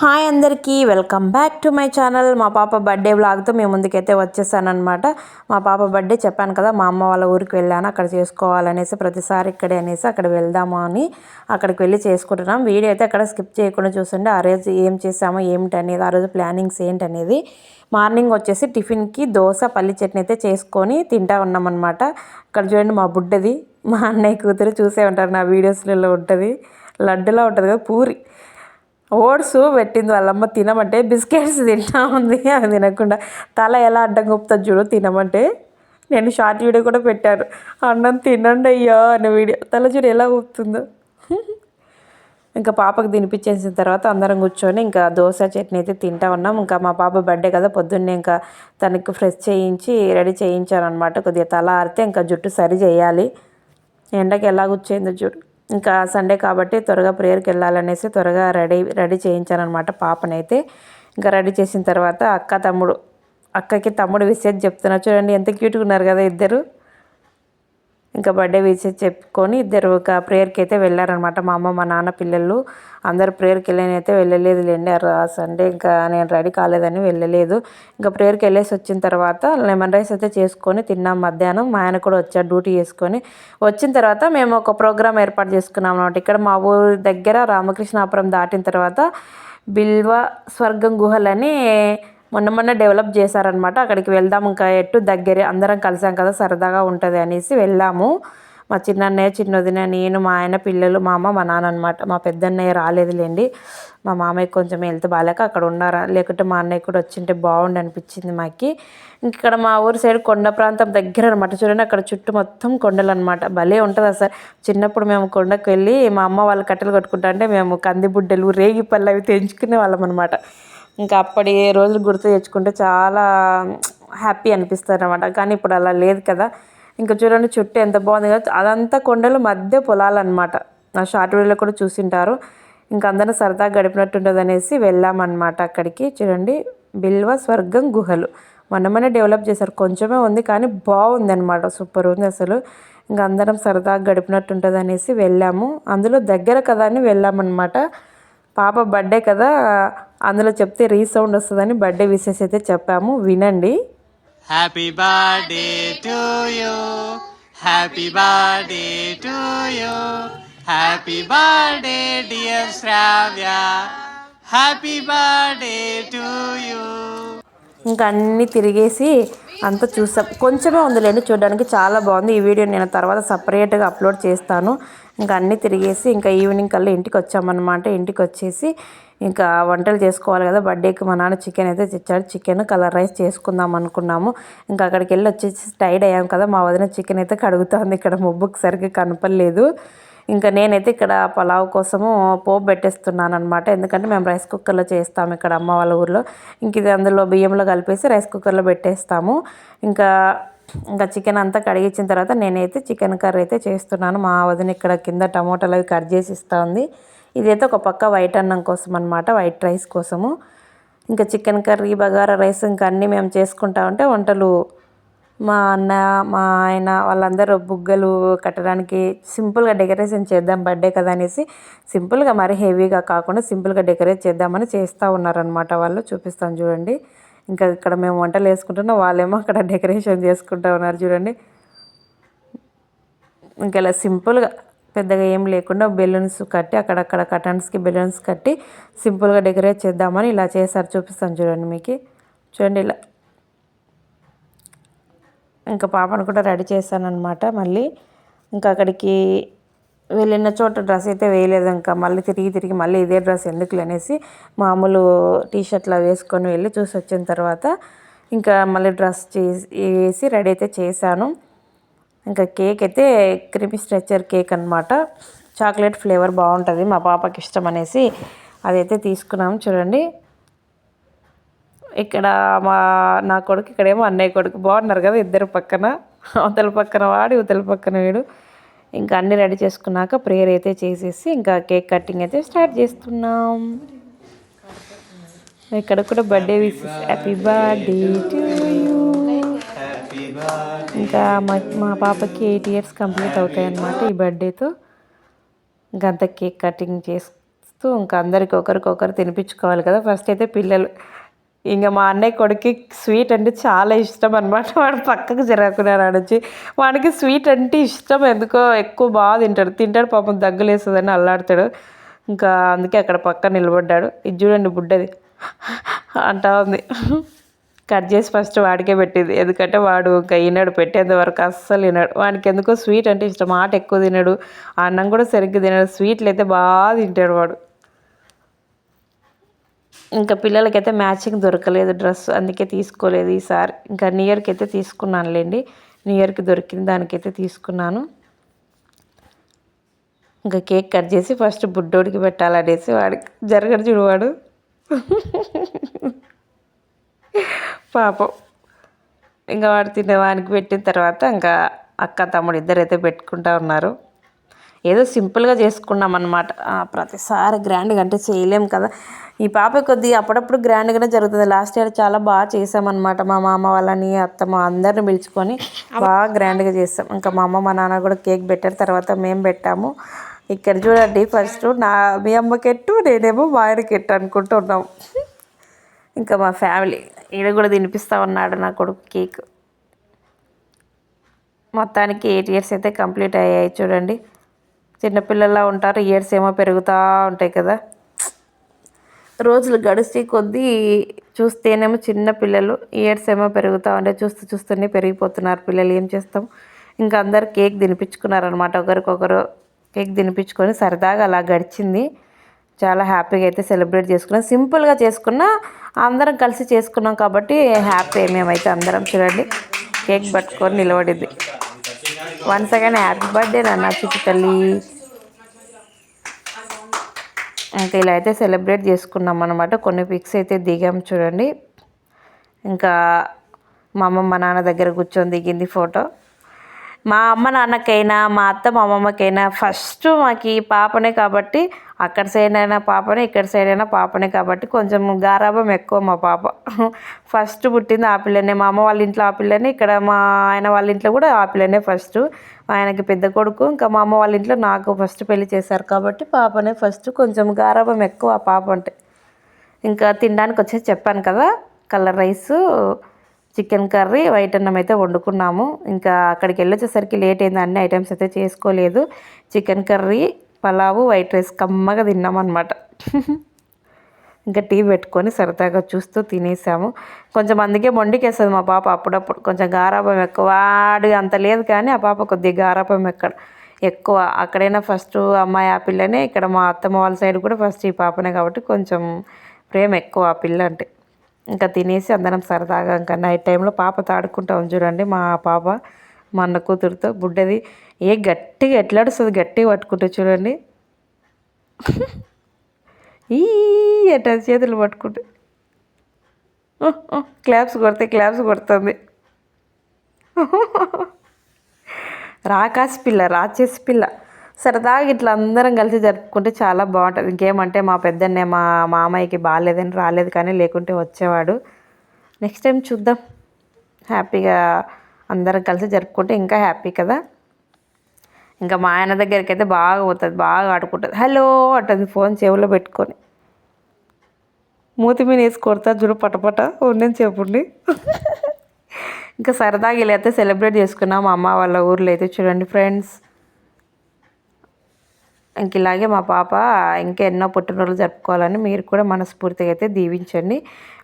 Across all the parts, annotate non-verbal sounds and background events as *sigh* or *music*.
Hi అందరికీ welcome back to my channel. మా పాప బర్త్డే వ్లాగ్తో మేము ముందుకైతే వచ్చేసాను అనమాట మా పాప బర్త్డే చెప్పాను కదా మా అమ్మ వాళ్ళ ఊరికి వెళ్ళాను అక్కడ చేసుకోవాలనేసి ప్రతిసారి ఇక్కడే అనేసి అక్కడ వెళ్దాము అని అక్కడికి వెళ్ళి చేసుకుంటున్నాం. వీడియో అయితే అక్కడ స్కిప్ చేయకుండా చూసండి ఆ రోజు ఏం చేసామో ఏమిటి అనేది ఆ రోజు ప్లానింగ్స్ ఏంటి అనేది మార్నింగ్ వచ్చేసి టిఫిన్కి దోశ పల్లి చట్నీ అయితే చేసుకొని తింటా ఉన్నామన్నమాట. ఇక్కడ చూడండి మా బుడ్డది మా అన్నయ్య కూతురు చూసే ఉంటారు నా వీడియోస్లలో ఉంటుంది. లడ్డులా ఉంటుంది కదా పూరి. ఓట్స్ పెట్టింది వాళ్ళమ్మ తినమంటే బిస్కెట్స్ తింటా ఉంది. అవి తినకుండా తల ఎలా అడ్డం గుప్తుంది చూడు తినమంటే. నేను షార్ట్ వీడియో కూడా పెట్టాను. అన్నం తినండి అయ్యా అనే వీడియో. తల చూడు ఎలా ఊపుతుందో ఇంకా పాపకు తినిపించేసిన తర్వాత అందరం కూర్చొని ఇంకా దోశ చట్నీ అయితే తింటా ఉన్నాం. ఇంకా మా పాప బర్త్డే కదా పొద్దున్నే ఇంకా తనకి ఫ్రెష్ చేయించి రెడీ చేయించాను అనమాట కొద్దిగా తల ఆరితే ఇంకా జుట్టు సరి చేయాలి. ఎండకి ఎలా కూర్చేందో చూడు. ఇంకా సండే కాబట్టి త్వరగా ప్రేయర్కి వెళ్ళాలనేసి త్వరగా రెడీ రెడీ చేయించానమాట పాపనైతే. ఇంకా రెడీ చేసిన తర్వాత అక్క తమ్ముడు అక్కకి తమ్ముడు విషయం చెప్తున్నా. చూడండి ఎంత క్యూట్గా ఉన్నారు కదా ఇద్దరు. ఇంకా బర్త్డే విషయం చెప్పుకొని ఇద్దరు ఒక ప్రేయర్కి అయితే వెళ్ళారనమాట మా అమ్మ మా నాన్న పిల్లలు అందరు ప్రేయర్కి వెళ్ళనైతే వెళ్ళలేదు లేండి. ఆ సండే ఇంకా నేను రెడీ కాలేదని వెళ్ళలేదు. ఇంకా ప్రేయర్కి వెళ్ళేసి వచ్చిన తర్వాత లెమన్ రైస్ అయితే చేసుకొని తిన్నాం మధ్యాహ్నం. మా ఆయన కూడా వచ్చాడు డ్యూటీ చేసుకొని. వచ్చిన తర్వాత మేము ఒక ప్రోగ్రామ్ ఏర్పాటు చేసుకున్నాం అనమాట ఇక్కడ మా ఊరి దగ్గర రామకృష్ణాపురం దాటిన తర్వాత బిల్వ స్వర్గం గుహలని మొన్న మొన్న డెవలప్ చేశారనమాట అక్కడికి వెళ్దాం ఇంకా ఎట్టు దగ్గరే అందరం కలిసాం కదా సరదాగా ఉంటుంది అనేసి వెళ్ళాము. మా చిన్నన్నయ్య చిన్నదిన నేను మా ఆయన పిల్లలు మా అమ్మ మా నాన్న అనమాట మా పెద్దన్నయ్య రాలేదులేండి. మా మామయ్య కొంచెం హెల్త్ బాగాలేక అక్కడ ఉన్నారా? లేకుంటే మా అన్నయ్య కూడా వచ్చింటే బాగుండు అనిపించింది మాకి. ఇక్కడ మా ఊరు సైడ్ కొండ ప్రాంతం దగ్గర అనమాట చూడండి అక్కడ చుట్టూ మొత్తం కొండలు అనమాట భలే ఉంటుంది అసలు. చిన్నప్పుడు మేము కొండకు వెళ్ళి మా అమ్మ వాళ్ళు కట్టెలు కట్టుకుంటా అంటే మేము కందిబుడ్డలు రేగి పళ్ళు అవి తెంచుకునే వాళ్ళం అనమాట ఇంకా అప్పటి రోజులు గుర్తు తెచ్చుకుంటే చాలా హ్యాపీ అనిపిస్తారు అనమాట కానీ ఇప్పుడు అలా లేదు కదా. ఇంకా చూడండి చుట్టూ ఎంత బాగుంది కదా. అదంతా కొండలు మధ్య పొలాలు అనమాట నా షార్ట్ వీడియోలో కూడా చూసింటారు. ఇంకా అందరం సరదాగా గడిపినట్టు అనేసి వెళ్ళామన్నమాట అక్కడికి. చూడండి బిల్వ స్వర్గం గుహలు. మనమనే డెవలప్ చేశారు. కొంచెమే ఉంది కానీ బాగుంది అనమాట సూపర్ ఉంది అసలు. ఇంకా అందరం సరదాగా గడిపినట్టు ఉంటుంది అనేసి వెళ్ళాము. అందులో దగ్గర కదా అని వెళ్ళామన్నమాట. పాప బర్త్డే కదా. అందులో చెప్తే రీసౌండ్ వస్తుందని బర్త్డే విషెస్ అయితే చెప్పాము. వినండి. Happy birthday to you happy birthday to you happy birthday dear Sravya happy birthday to you ఇంకా అన్నీ తిరిగేసి అంతా చూసాం. కొంచెమే ఉందిలేండి చూడడానికి చాలా బాగుంది. ఈ వీడియో నేను తర్వాత సపరేట్గా అప్లోడ్ చేస్తాను. ఇంకా అన్నీ తిరిగేసి ఇంకా ఈవినింగ్ కల్లా ఇంటికి వచ్చామన్నమాట ఇంటికి వచ్చేసి ఇంకా వంటలు చేసుకోవాలి కదా బర్త్డేకి మా నాన్న చికెన్ అయితే తెచ్చాడు. చికెన్ కలర్ రైస్ చేసుకుందాం అనుకున్నాము. ఇంకా అక్కడికి వెళ్ళి వచ్చేసి టైడ్ అయ్యాం కదా మా వదిన చికెన్ అయితే కడుగుతుంది. ఇక్కడ ముబ్బుకి సరిగ్గా కనపడలేదు. ఇంకా నేనైతే ఇక్కడ పలావ్ కోసము పోపు పెట్టేస్తున్నాను అనమాట ఎందుకంటే మేము రైస్ కుక్కర్లో చేస్తాము ఇక్కడ అమ్మ వాళ్ళ ఊర్లో. ఇంక ఇది అందులో బియ్యంలో కలిపేసి రైస్ కుక్కర్లో పెట్టేస్తాము. ఇంకా ఇంకా చికెన్ అంతా కడిగించిన తర్వాత నేనైతే చికెన్ కర్రీ అయితే చేస్తున్నాను. మా వదిన ఇక్కడ కింద టమోటాలు అవి కట్ చేసి ఇస్తూ ఉంది. ఇదైతే ఒక పక్క వైట్ అన్నం కోసం అనమాట వైట్ రైస్ కోసము. ఇంకా చికెన్ కర్రీ బగారా రైస్ ఇంకా అన్నీ మేము చేసుకుంటా ఉంటే వంటలు మా అన్న మా ఆయన వాళ్ళందరూ బుగ్గలు కట్టడానికి సింపుల్గా డెకరేషన్ చేద్దాం బర్త్డే కదా అనేసి సింపుల్గా మరి హెవీగా కాకుండా సింపుల్గా డెకరేట్ చేద్దామని చేస్తూ ఉన్నారనమాట వాళ్ళు. చూపిస్తాను చూడండి. ఇంకా ఇక్కడ మేము వంటలు వేసుకుంటున్నాం వాళ్ళేమో అక్కడ డెకరేషన్ చేసుకుంటూ ఉన్నారు చూడండి. ఇంకా ఇలా సింపుల్గా పెద్దగా ఏం లేకుండా బెలూన్స్ కట్టి అక్కడక్కడ కటన్స్కి బెలూన్స్ కట్టి సింపుల్గా డెకరేట్ చేద్దామని ఇలా చేశారు చూపిస్తాను చూడండి మీకు. చూడండి ఇలా. ఇంకా పాపను కూడా రెడీ చేశాను అనమాట మళ్ళీ. ఇంకా అక్కడికి వెళ్ళిన చోట డ్రెస్ అయితే వేయలేదు ఇంకా. మళ్ళీ తిరిగి తిరిగి మళ్ళీ ఇదే డ్రెస్ ఎందుకులే అనేసి మామూలు టీషర్ట్లో వేసుకొని వెళ్ళి చూసి వచ్చిన తర్వాత ఇంకా మళ్ళీ డ్రెస్ చేసి వేసి రెడీ అయితే చేశాను. ఇంకా కేక్ అయితే క్రిమి స్ట్రెచర్ కేక్ అనమాట చాక్లెట్ ఫ్లేవర్ బాగుంటుంది మా పాపకి ఇష్టం అనేసి అదైతే తీసుకున్నాం. చూడండి. ఇక్కడ మా నా కొడుకు ఇక్కడేమో అన్నయ్య కొడుకు. బాగున్నారు కదా ఇద్దరు పక్కన. అవతల పక్కన వాడి ఇవతల పక్కన వీడు. ఇంకా అన్నీ రెడీ చేసుకున్నాక ప్రేయర్ అయితే చేసేసి ఇంకా కేక్ కటింగ్ అయితే స్టార్ట్ చేస్తున్నాం. ఇక్కడ కూడా birthday wishes. Happy birthday to you ఇంకా మా మా పాపకి ఎయిట్ ఇయర్స్ కంప్లీట్ అవుతాయి అన్నమాట ఈ బర్త్డేతో. ఇంకా అంత కేక్ కటింగ్ చేస్తూ ఇంకా అందరికి ఒకరికొకరు తినిపించుకోవాలి కదా. ఫస్ట్ అయితే పిల్లలు ఇంకా మా అన్నయ్య కొడుకు స్వీట్ అంటే చాలా ఇష్టం అనమాట వాడు పక్కకు జరగకున్నారు ఆడొచ్చి. వాడికి స్వీట్ అంటే ఇష్టం ఎందుకో ఎక్కువ బాగా తింటాడు. తింటాడు పాపం దగ్గులేస్తుందని అల్లాడతాడు. ఇంకా అందుకే అక్కడ పక్క నిలబడ్డాడు. ఇది చూడండి బుడ్డది. అంటా ఉంది. కట్ చేసి ఫస్ట్ వాడికే పెట్టింది. ఎందుకంటే వాడు ఇంకా ఈనాడు పెట్టేంత వరకు అస్సలు తినాడు. వాడికి ఎందుకో స్వీట్ అంటే ఇష్టం. ఆట ఎక్కువ తినడు. అన్నం కూడా సరిగ్గా తినడు. స్వీట్లు అయితే బాగా తింటాడు వాడు. ఇంకా పిల్లలకైతే మ్యాచింగ్ దొరకలేదు డ్రెస్ అందుకే తీసుకోలేదు ఈసారి. ఇంకా న్యూ ఇయర్కి అయితే తీసుకున్నానులేండి. న్యూ ఇయర్కి దొరికింది దానికైతే తీసుకున్నాను. ఇంకా కేక్ కట్ చేసి ఫస్ట్ బుడ్డోడికి పెట్టాలనేసి వాడికి. జరగడు చూడవాడు పాపం. ఇంకా వాడు తినేవానికి పెట్టిన తర్వాత ఇంకా అక్క తమ్ముడు ఇద్దరు అయితే పెట్టుకుంటా ఉన్నారు. ఏదో సింపుల్గా చేసుకున్నాం అనమాట ప్రతిసారి గ్రాండ్గా అంటే చేయలేం కదా. ఈ పాప కొద్దిగా అప్పుడప్పుడు గ్రాండ్గానే జరుగుతుంది. లాస్ట్ ఇయర్ చాలా బాగా చేసామన్నమాట. మా మామ వాళ్ళని అత్తమ్మ అందరిని పిలుచుకొని బాగా గ్రాండ్గా చేస్తాం ఇంకా మా అమ్మ మా నాన్న కూడా కేక్ పెట్టారు. తర్వాత మేము పెట్టాము. ఇక్కడ చూడండి ఫస్ట్ నా మీ అమ్మకెట్టు నేనేమో మా ఆయనకెట్టు అనుకుంటున్నాం. ఇంకా మా ఫ్యామిలీ ఈడ కూడా తినిపిస్తా ఉన్నాడు నా కొడుకు కేక్. మొత్తానికి ఎయిట్ ఇయర్స్ అయితే కంప్లీట్ అయ్యాయి చూడండి. చిన్నపిల్లల్లా ఉంటారు ఇయర్స్ ఏమో పెరుగుతూ ఉంటాయి కదా. రోజులు గడిచి కొద్దీ చూస్తేనేమో చిన్న పిల్లలు ఇయర్స్ ఏమో పెరుగుతూ ఉంటే చూస్తూ చూస్తూనే పెరిగిపోతున్నారు పిల్లలు. ఏం చేస్తాం? ఇంకా అందరు కేక్ తినిపించుకున్నారనమాట ఒకరికొకరు కేక్ తినిపించుకొని సరదాగా అలా గడిచింది. చాలా హ్యాపీగా అయితే సెలబ్రేట్ చేసుకున్నాం. సింపుల్గా చేసుకున్నా అందరం కలిసి చేసుకున్నాం కాబట్టి హ్యాపీ. మేమైతే అందరం చూడండి కేక్ పట్టుకొని నిలబడింది. వన్స్ అగైన్ హ్యాపీ బర్త్డే నాన్న చిట్టి తల్లి ఇంకా ఇలా అయితే సెలబ్రేట్ చేసుకున్నాం అనమాట కొన్ని పిక్స్ అయితే దిగాం చూడండి. ఇంకా మా అమ్మమ్మ నాన్న దగ్గర కూర్చొని దిగింది ఫోటో మా అమ్మ నాన్నకైనా మా అత్త మా అమ్మమ్మకైనా ఫస్ట్ మాకు పాపనే కాబట్టి అక్కడ సైడ్ అయినా పాపనే ఇక్కడ సైడ్ అయినా పాపనే కాబట్టి కొంచెం గారాభం ఎక్కువ మా పాప. *laughs* ఫస్ట్ పుట్టింది ఆ పిల్లనే మా అమ్మ వాళ్ళ ఇంట్లో ఆ పిల్లనే ఇక్కడ మా ఆయన వాళ్ళ ఇంట్లో కూడా ఆ పిల్లనే ఫస్ట్ ఆయనకి పెద్ద కొడుకు ఇంకా మా అమ్మ వాళ్ళ ఇంట్లో నాకు ఫస్ట్ పెళ్ళి చేశారు కాబట్టి పాపనే ఫస్ట్ కొంచెం గారాభం ఎక్కువ ఆ పాప అంటే. ఇంకా తినడానికి వచ్చేసి చెప్పాను కదా colour rice chicken curry white అన్నం అయితే వండుకున్నాము. ఇంకా అక్కడికి వెళ్ళొచ్చేసరికి లేట్ అయింది అన్ని ఐటమ్స్ అయితే చేసుకోలేదు. Chicken curry pulao white rice కమ్మగా తిన్నామన్నమాట. ఇంకా టీ పెట్టుకొని సరదాగా చూస్తూ తినేసాము. కొంచెం అందుకే మొండికేస్తుంది మా పాప అప్పుడప్పుడు. కొంచెం గారాపం ఎక్కువ వాడు అంత లేదు కానీ ఆ పాప కొద్దిగా గారాపం ఎక్కడ ఎక్కువ. అక్కడైనా ఫస్ట్ అమ్మాయి ఆ పిల్లనే ఇక్కడ మా అత్తమ్మ వాళ్ళ సైడ్ కూడా ఫస్ట్ ఈ పాపనే కాబట్టి కొంచెం ప్రేమ ఎక్కువ ఆ పిల్ల అంటే. ఇంకా తినేసి అందరం సరదాగా ఇంకా నైట్ టైంలో పాప తాడుకుంటాం చూడండి మా పాప మా అన్న కూతురుతో. బుడ్డది ఏ గట్టిగా ఎట్లాడుస్తుంది గట్టిగా పట్టుకుంటే చూడండి. ఈ ఎట్ట చేతులు పట్టుకుంటే. క్లాప్స్ కొడితే క్లాప్స్ కొడుతుంది. రాకాసి పిల్ల రాచేసి పిల్ల. సరదాగా ఇట్లా అందరం కలిసి జరుపుకుంటే చాలా బాగుంటుంది. ఇంకేమంటే మా పెద్దన్నే మా మామయ్యకి బాగాలేదని రాలేదు కానీ లేకుంటే వచ్చేవాడు. నెక్స్ట్ టైం చూద్దాం. హ్యాపీగా అందరం కలిసి జరుపుకుంటే ఇంకా హ్యాపీ కదా. ఇంకా మా ఆయన దగ్గరికి అయితే బాగా పోతుంది బాగా ఆడుకుంటుంది. హలో అంటుంది ఫోన్ చెవిలో పెట్టుకొని. మూతి మీద వేసి కొడతా చూడు పటపట ఉండని చెప్పండి. ఇంకా సరదాగా ఇలా అయితే సెలబ్రేట్ చేసుకున్నాం మా అమ్మ వాళ్ళ ఊర్లో అయితే చూడండి ఫ్రెండ్స్. ఇంక ఇలాగే మా పాప ఇంకా ఎన్నో పుట్టినరోజులు జరుపుకోవాలని మీరు కూడా మనస్ఫూర్తిగా అయితే దీవించండి.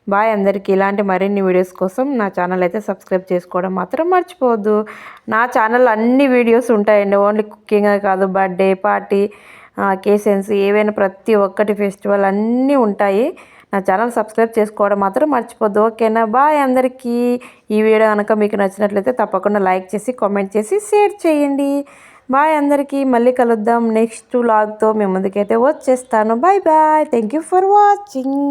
బాయ్ అందరికీ ఇలాంటి మరిన్ని వీడియోస్ కోసం నా ఛానల్ అయితే సబ్స్క్రైబ్ చేసుకోవడం మాత్రం మర్చిపోవద్దు. నా ఛానల్ అన్ని వీడియోస్ ఉంటాయండి. ఓన్లీ కుకింగ్ కాదు బర్త్డే పార్టీ కేసెన్స్ ఏవైనా ప్రతి ఒక్కటి ఫెస్టివల్ అన్నీ ఉంటాయి. నా ఛానల్ సబ్స్క్రైబ్ చేసుకోవడం మాత్రం మర్చిపోద్దు ఓకేనా? బాయ్ అందరికీ. ఈ వీడియో కనుక మీకు నచ్చినట్లయితే తప్పకుండా లైక్ చేసి కామెంట్ చేసి షేర్ చేయండి. బాయ్ అందరికీ. మళ్ళీ కలుద్దాం నెక్స్ట్ లాగ్తో మేము ముందుకైతే వచ్చేస్తాను. Bye bye. Thank you for watching.